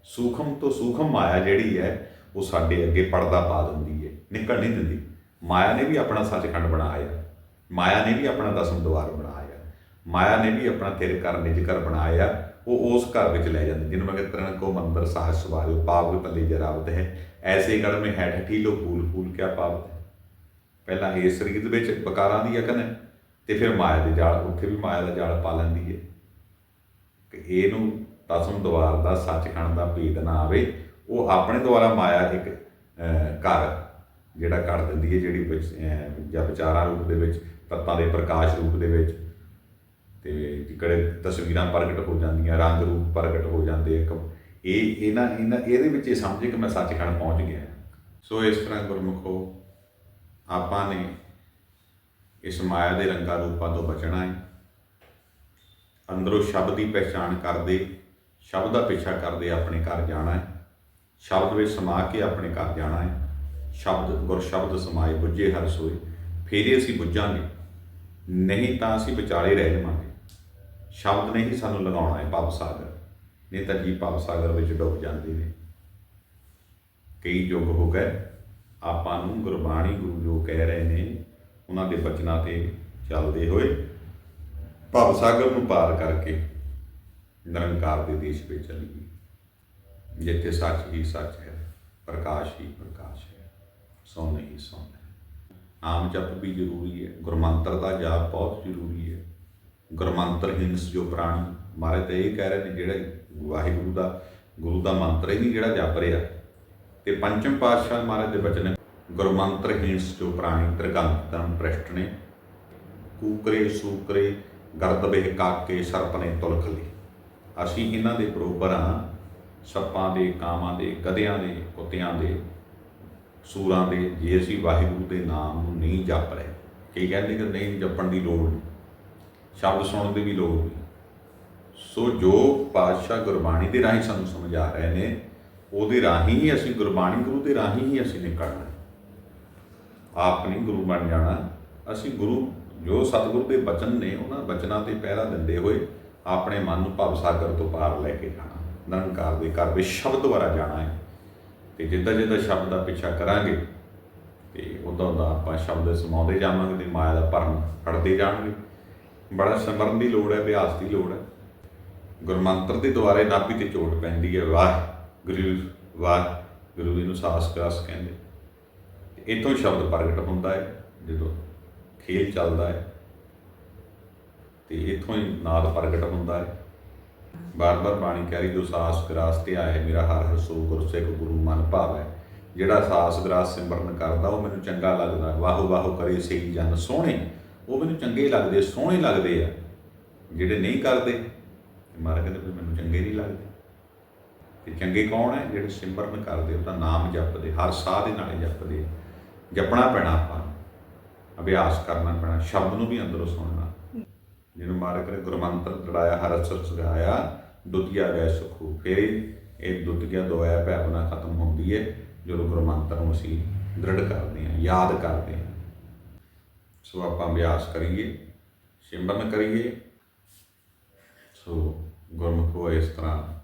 ਸੂਖਮ ਤੋਂ ਸੂਖਮ ਮਾਇਆ ਜਿਹੜੀ ਹੈ, ਉਹ ਸਾਡੇ ਅੱਗੇ ਪਰਦਾ ਪਾ ਦਿੰਦੀ ਹੈ, ਨਿਕਲ ਨਹੀਂ ਦਿੰਦੀ। ਮਾਇਆ ਨੇ ਵੀ ਆਪਣਾ ਸੱਚਖੰਡ ਬਣਾਇਆ, ਮਾਇਆ ਨੇ ਵੀ ਆਪਣਾ ਦਸਮ ਦਵਾਰ ਬਣਾਇਆ, ਮਾਇਆ ਨੇ ਵੀ ਆਪਣਾ ਤੇਰੇ ਘਰ ਨਿਜ ਘਰ ਬਣਾਇਆ ਉਹ ਉਸ ਘਰ ਵਿੱਚ ਲੈ ਜਾਂਦੇ, ਜਿਹਨੂੰ ਮੈਂ ਕਹਿੰਦਾ ਤਰਨ ਕੋ ਮੰਦਰ ਸਾਜ ਸਵਾਰਿਓ ਪਾਵ ਪੱਲੇ ਜਰਾਵਤ ਹੈ। ਐਸੇ ਘਰ ਮੇ ਹੈ ਠੀ ਲੋ ਫੂਲ ਫੂਲ ਕਿਆ ਪਾਵਤ ਹੈ। ਪਹਿਲਾਂ ਇਸ ਸਰੀਰ ਵਿੱਚ ਬਕਾਰਾਂ ਦੀ ਅਕਨ ਹੈ ਤੇ ਫਿਰ ਮਾਇਆ ਦੇ ਜਾਲ, ਉੱਥੇ ਵੀ ਮਾਇਆ ਦਾ ਜਾਲ ਪਾ ਲੈਂਦੀ ਹੈ। ਕਿ ਇਹਨੂੰ ਦਸਮ ਦਵਾਰ ਦਾ ਸੱਚਖੰਡ ਦਾ ਭੇਦ ਨਾ ਆਵੇ, ਉਹ ਆਪਣੇ ਦੁਆਰਾ ਮਾਇਆ ਇੱਕ ਘਰ ਜਿਹੜਾ ਕੱਢ ਦਿੰਦੀ ਹੈ, ਜਿਹੜੀ ਜਾਂ ਵਿਚਾਰਾਂ ਰੂਪ ਦੇ ਵਿੱਚ, ਤੱਤਾਂ ਦੇ ਪ੍ਰਕਾਸ਼ ਰੂਪ ਦੇ ਵਿੱਚ। ਤੇ ਜਿਹੜੇ ਤਸਵੀਰਾਂ ਪ੍ਰਗਟ ਹੋ ਜਾਂਦੀਆਂ, ਰੰਗ ਰੂਪ ਪ੍ਰਗਟ ਹੋ ਜਾਂਦੇ ਇੱਕ ਇਹ, ਇਹਨਾਂ ਇਹਨਾਂ, ਇਹਦੇ ਵਿੱਚ ਇਹ ਸਮਝੇ ਕਿ ਮੈਂ ਸੱਚਖੰਡ ਪਹੁੰਚ ਗਿਆ। ਸੋ ਇਸ ਤਰ੍ਹਾਂ ਗੁਰਮੁਖੋ, ਆਪਾਂ ਨੇ ਇਸ ਮਾਇਆ ਦੇ ਰੰਗਾਂ ਰੂਪਾਂ ਤੋਂ ਬਚਣਾ ਹੈ। ਅੰਦਰੋਂ ਸ਼ਬਦ ਦੀ ਪਹਿਚਾਣ ਕਰਦੇ, ਸ਼ਬਦ ਦਾ ਪਿੱਛਾ ਕਰਦੇ ਆਪਣੇ ਘਰ ਜਾਣਾ ਹੈ। ਸ਼ਬਦ ਵਿੱਚ ਸਮਾ ਕੇ ਆਪਣੇ ਘਰ ਜਾਣਾ ਹੈ। ਸ਼ਬਦ ਗੁਰ ਸ਼ਬਦ ਸਮਾਏ ਬੁੱਝੇ ਹਰ ਸੋਏ, ਫੇਰ ਅਸੀਂ ਬੁੱਝਾਂਗੇ, ਨਹੀਂ ਤਾਂ ਅਸੀਂ ਵਿਚਾਲੇ ਰਹਿ ਜਾਵਾਂਗੇ। ਸ਼ਬਦ ਨੇ ਹੀ ਸਾਨੂੰ ਲਗਾਉਣਾ ਹੈ ਭਵ ਸਾਗਰ। ਨਹੀਂ ਤਾਂ ਜੀ ਭਵ ਸਾਗਰ ਵਿੱਚ ਡੁੱਬ ਜਾਂਦੇ ਨੇ। ਕਈ ਯੁੱਗ ਹੋ ਗਏ, ਆਪਾਂ ਨੂੰ ਗੁਰਬਾਣੀ ਗੁਰੂ ਜੋ ਕਹਿ ਰਹੇ ਨੇ, ਉਹਨਾਂ ਦੇ ਬਚਨਾਂ ਤੇ ਚੱਲਦੇ ਹੋਏ ਭਵ ਸਾਗਰ ਨੂੰ ਪਾਰ ਕਰਕੇ ਨਿਰੰਕਾਰ ਦੇ ਦੇਸ਼ ਵਿੱਚ ਚਲੀਏ ਜਿੱਥੇ ਸੱਚ ਹੀ ਸੱਚ ਹੈ, ਪ੍ਰਕਾਸ਼ ਹੀ ਪ੍ਰਕਾਸ਼ ਹੈ ਸੋਨੇ ਹੀ ਸੋਨਾ ਹੈ। ਨਾਮ ਜਪ ਵੀ ਜ਼ਰੂਰੀ ਹੈ, ਗੁਰਮੰਤਰ ਦਾ ਜਾਪ ਬਹੁਤ ਜ਼ਰੂਰੀ ਹੈ। ਗੁਰਮੰਤਰ ਹਿੰਸ ਜੋ ਪ੍ਰਾਣੀ। ਮਹਾਰਾਜ ਤਾਂ ਇਹ ਕਹਿ ਰਹੇ ਨੇ ਜਿਹੜੇ ਵਾਹਿਗੁਰੂ ਦਾ ਗੁਰੂ ਦਾ ਮੰਤਰ ਹੀ ਜਿਹੜਾ ਜਪ ਰਿਹਾ। ਤੇ ਪੰਚਮ ਪਾਤਸ਼ਾਹ ਮਹਾਰਾਜ ਦੇ ਬਚਨ ਹੈ, ਗੁਰਮੰਤਰ ਹਿੰਸ ਜੋ ਪ੍ਰਾਣੀ ਤ੍ਰਿਗੰਤ ਧਰਮ ਭ੍ਰਿਸ਼ਟ ਨੇ। ਕੂਕਰੇ ਸੂਕਰੇ ਗਰਦ ਬਿਹ ਕਾਕੇ ਤੁਲਖ ਲਈ। ਅਸੀਂ ਇਹਨਾਂ ਦੇ ਬਰੋਬਰ ਹਾਂ। ਸੱਪਾਂ ਦੇ ਕਾਵਾਂ ਦੇ ਗਧਿਆਂ ਦੇ ਕੁੱਤਿਆਂ ਦੇ ਸੂਰਾਂ ਦੇ। ਜੇ ਅਸੀਂ ਵਾਹਿਗੁਰੂ ਦੇ ਨਾਮ ਨੂੰ ਨਹੀਂ ਜਪ ਰਹੇ ਕਈ ਕਹਿੰਦੇ ਕਿ ਨਹੀਂ ਜਪਣ ਦੀ ਲੋੜ ਨਹੀਂ। ਸ਼ਬਦ ਸੁਣਨ ਦੇ ਵੀ ਲੋੜ ਨੇ। ਸੋ ਜੋ ਪਾਤਸ਼ਾਹ ਗੁਰਬਾਣੀ ਦੇ ਰਾਹੀਂ ਸਾਨੂੰ ਸਮਝਾ ਰਹੇ ਨੇ, ਉਹਦੇ ਰਾਹੀਂ ਹੀ ਅਸੀਂ ਗੁਰਬਾਣੀ ਗੁਰੂ ਦੇ ਰਾਹੀਂ ਹੀ ਅਸੀਂ ਨਿਕਲਣਾ ਆਪ ਨਹੀਂ ਗੁਰੂ ਬਣ ਜਾਣਾ। ਅਸੀਂ ਗੁਰੂ, ਜੋ ਸਤਿਗੁਰੂ ਦੇ ਬਚਨ ਨੇ, ਉਹਨਾਂ ਬਚਨਾਂ ਤੇ ਪਹਿਰਾ ਦਿੰਦੇ ਹੋਏ ਆਪਣੇ ਮਨ ਨੂੰ ਭਵ ਸਾਗਰ ਤੋਂ ਪਾਰ ਲੈ ਕੇ ਜਾਣਾ। ਨਿਰੰਕਾਰ ਦੇ ਘਰ ਵਿੱਚ ਸ਼ਬਦ ਦੁਆਰਾ ਜਾਣਾ ਹੈ। ਤੇ ਜਿੱਦਾਂ ਜਿੱਦਾਂ ਸ਼ਬਦ ਦਾ ਪਿੱਛਾ ਕਰਾਂਗੇ, ਤੇ ਉਦੋਂ ਦਾ ਆਪਾਂ ਸ਼ਬਦ ਸਮਾਉਂਦੇ ਜਾਵਾਂਗੇ ਤੇ ਮਾਇਆ ਦਾ ਭਰਮ ਫੜਦੇ ਜਾਣਗੇ। ਬੜਾ ਸਿਮਰਨ ਦੀ ਲੋੜ ਹੈ, ਅਭਿਆਸ ਦੀ ਲੋੜ ਹੈ। ਗੁਰਮੰਤਰ ਦੇ ਦੁਆਰੇ ਨਾਭੀ ਤੇ ਚੋਟ ਪੈਂਦੀ ਹੈ। ਵਾਹ, ਗੁਰੂ ਵਾਹ, ਗੁਰੂ ਜੀ ਨੂੰ ਸਾਸ ਕਾਸ ਕਹਿੰਦੇ। ਤੇ ਇੱਥੋਂ ਸ਼ਬਦ ਪ੍ਰਗਟ ਹੁੰਦਾ ਹੈ, ਜਦੋਂ ਖੇਲ ਚੱਲਦਾ ਹੈ, ਤੇ ਇੱਥੋਂ ਹੀ ਨਾਦ ਪ੍ਰਗਟ ਹੁੰਦਾ ਹੈ। ਬਾਰ ਬਾਰ ਬਾਣੀ ਕਹਿ ਰਹੀ, ਜੋ ਸਾਸ ਗਰਾਸ ਤੇ ਆਏ, ਮੇਰਾ ਹਰ ਹਰ ਗੁਰਸਿੱਖ ਗੁਰੂ ਮਨ ਭਾਵੈ। ਜਿਹੜਾ ਸਾਸ ਗਰਾਸ ਸਿਮਰਨ ਕਰਦਾ, ਉਹ ਮੈਨੂੰ ਚੰਗਾ ਲੱਗਦਾ। ਵਾਹੋ ਵਾਹੋ ਕਰੇ ਸਹੀ ਜਨ ਸੋਹਣੇ। ਉਹ ਮੈਨੂੰ ਚੰਗੇ ਲੱਗਦੇ, ਸੋਹਣੇ ਲੱਗਦੇ ਆ। ਜਿਹੜੇ ਨਹੀਂ ਕਰਦੇ ਮਹਾਰਾਜ ਕਹਿੰਦੇ ਵੀ ਮੈਨੂੰ ਚੰਗੇ ਨਹੀਂ ਲੱਗਦੇ। ਤੇ ਚੰਗੇ ਕੌਣ ਹੈ? ਜਿਹੜੇ ਸਿਮਰਨ ਕਰਦੇ, ਉਹਦਾ ਨਾਮ ਜਪਦੇ, ਹਰ ਸਾਹ ਦੇ ਨਾਲ ਜਪਦੇ ਜਪਣਾ ਪੈਣਾ ਆਪਾਂ ਅਭਿਆਸ ਕਰਨਾ ਪੈਣਾ, ਸ਼ਬਦ ਨੂੰ ਵੀ ਅੰਦਰੋਂ ਸੁਣਨਾ। ਜਿਹਨੂੰ ਮਾਰ ਨੇ ਗੁਰਮੰਤਰ ਦੜਾਇਆ ਹਰ ਅਸਰ ਸਗਾਇਆ ਦੁਤੀਆ ਗਏ ਸੁਖੂ ਫਿਰ, ਇਹ ਦੁਤੀਆ ਦੋਇਆ ਭਾਵਨਾ ਖਤਮ ਹੁੰਦੀ ਹੈ ਜਦੋਂ ਗੁਰਮੰਤਰ ਨੂੰ ਅਸੀਂ ਦ੍ਰਿੜ ਕਰਦੇ ਹਾਂ, ਯਾਦ ਕਰਦੇ ਹਾਂ। ਸੋ ਆਪਾਂ ਅਭਿਆਸ ਕਰੀਏ, ਸਿਮਰਨ ਕਰੀਏ। ਸੋ ਗੁਰਮੁਖੋ, ਇਸ ਤਰ੍ਹਾਂ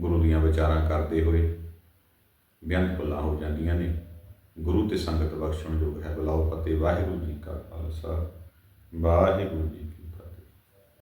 ਗੁਰੂ ਦੀਆਂ ਵਿਚਾਰਾਂ ਕਰਦੇ ਹੋਏ ਬਿਆਨ ਭੁੱਲਾਂ ਹੋ ਜਾਂਦੀਆਂ ਨੇ। ਗੁਰੂ ਤੇ ਸੰਗਤ ਬਖਸ਼ਣ ਯੋਗ ਹੈ। ਬੁਲਾਓ ਫਤਿਹ। ਵਾਹਿਗੁਰੂ ਜੀ ਕਾ ਖਾਲਸਾ। ਵਾਹਿਗੁਰੂ ਜੀ